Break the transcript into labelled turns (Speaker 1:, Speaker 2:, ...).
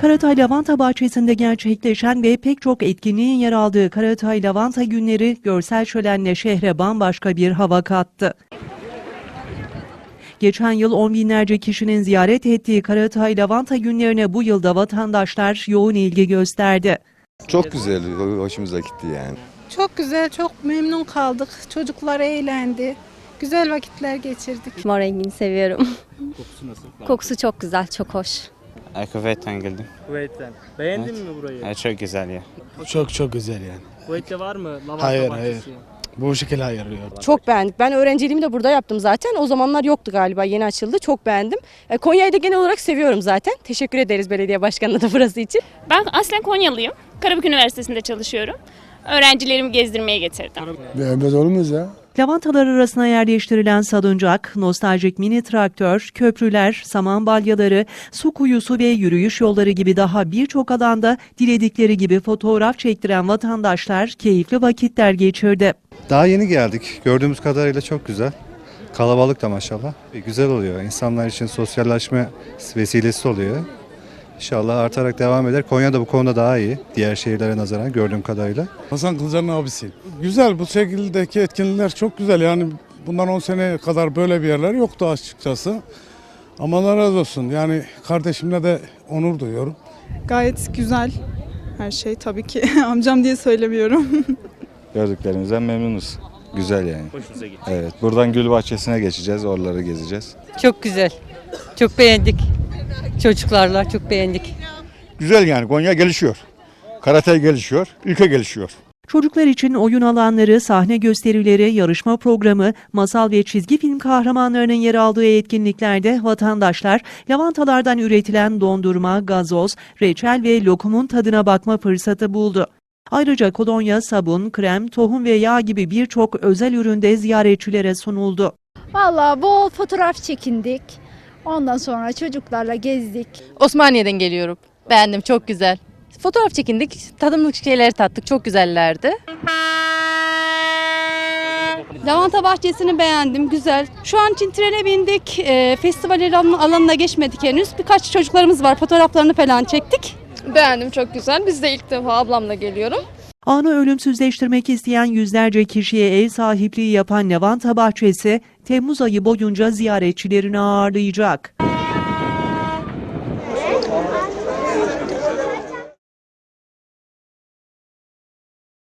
Speaker 1: Karatay Lavanta Bahçesi'nde gerçekleşen ve pek çok etkinliğin yer aldığı Karatay Lavanta Günleri görsel şölenle şehre bambaşka bir hava kattı. Geçen yıl on binlerce kişinin ziyaret ettiği Karatay Lavanta Günlerine bu yılda vatandaşlar yoğun ilgi gösterdi.
Speaker 2: Çok güzel, hoşumuza gitti yani.
Speaker 3: Çok güzel, çok memnun kaldık. Çocuklar eğlendi. Güzel vakitler geçirdik.
Speaker 4: Mor rengini seviyorum.
Speaker 5: Kokusu nasıl?
Speaker 4: Kokusu çok güzel, çok hoş.
Speaker 6: Kuveyt'ten geldim.
Speaker 5: Kuveyt'ten. Beğendin mi burayı?
Speaker 6: Evet, çok güzel ya.
Speaker 7: Çok çok güzel yani.
Speaker 5: Kuveyt'te var mı lavanta
Speaker 7: Hayır,
Speaker 5: bahçesi?
Speaker 7: Bu şekilde hayır yok.
Speaker 8: Çok beğendik. Ben öğrenciliğimi de burada yaptım zaten. O zamanlar yoktu galiba. Yeni açıldı. Çok beğendim. E, Konya'yı da genel olarak seviyorum zaten. Teşekkür ederiz belediye başkanına da burası için.
Speaker 9: Ben aslen Konyalıyım. Karabük Üniversitesi'nde çalışıyorum. Öğrencilerimi gezdirmeye getirdim.
Speaker 7: Beğenmez olur muyuz ya?
Speaker 1: Lavantalar arasına yerleştirilen salıncak, nostaljik mini traktör, köprüler, saman balyaları, su kuyusu ve yürüyüş yolları gibi daha birçok alanda diledikleri gibi fotoğraf çektiren vatandaşlar keyifli vakitler geçirdi.
Speaker 10: Daha yeni geldik. Gördüğümüz kadarıyla çok güzel. Kalabalık da maşallah. Güzel oluyor. İnsanlar için sosyalleşme vesilesi oluyor. İnşallah artarak devam eder. Konya da bu konuda daha iyi. Diğer şehirlere nazaran gördüğüm kadarıyla.
Speaker 7: Hasan Kılıçdaroğlu'nun abisi. Güzel bu şekildeki etkinlikler çok güzel yani bundan 10 sene kadar böyle bir yerler yoktu açıkçası. Ama Allah razı olsun yani kardeşimle de onur duyuyorum.
Speaker 3: Gayet güzel her şey tabii ki. Amcam diye söylemiyorum.
Speaker 2: Gördüklerimizden memnunuz. Güzel yani.
Speaker 5: Hoşunuza gitti.
Speaker 2: Evet, buradan gül bahçesine geçeceğiz, oraları gezeceğiz.
Speaker 11: Çok güzel. Çok beğendik. Çocuklarla çok beğendik.
Speaker 7: Güzel yani Konya gelişiyor. Karatay gelişiyor, ülke gelişiyor.
Speaker 1: Çocuklar için oyun alanları, sahne gösterileri, yarışma programı, masal ve çizgi film kahramanlarının yer aldığı etkinliklerde vatandaşlar lavantalardan üretilen dondurma, gazoz, reçel ve lokumun tadına bakma fırsatı buldu. Ayrıca kolonya, sabun, krem, tohum ve yağ gibi birçok özel ürün de ziyaretçilere sunuldu.
Speaker 3: Vallahi bol fotoğraf çekindik. Ondan sonra çocuklarla gezdik.
Speaker 11: Osmaniye'den geliyorum. Beğendim çok güzel. Fotoğraf çekindik, tadımlık şeyler tattık. Çok güzellerdi.
Speaker 8: Lavanta bahçesini beğendim. Güzel. Şu an için trene bindik. E, festival alan- alanına geçmedik henüz. Birkaç çocuklarımız var. Fotoğraflarını falan çektik.
Speaker 4: Beğendim, çok güzel. Biz de ilk defa ablamla geliyorum.
Speaker 1: Anı ölümsüzleştirmek isteyen yüzlerce kişiye ev sahipliği yapan Lavanta Bahçesi, Temmuz ayı boyunca ziyaretçilerini ağırlayacak.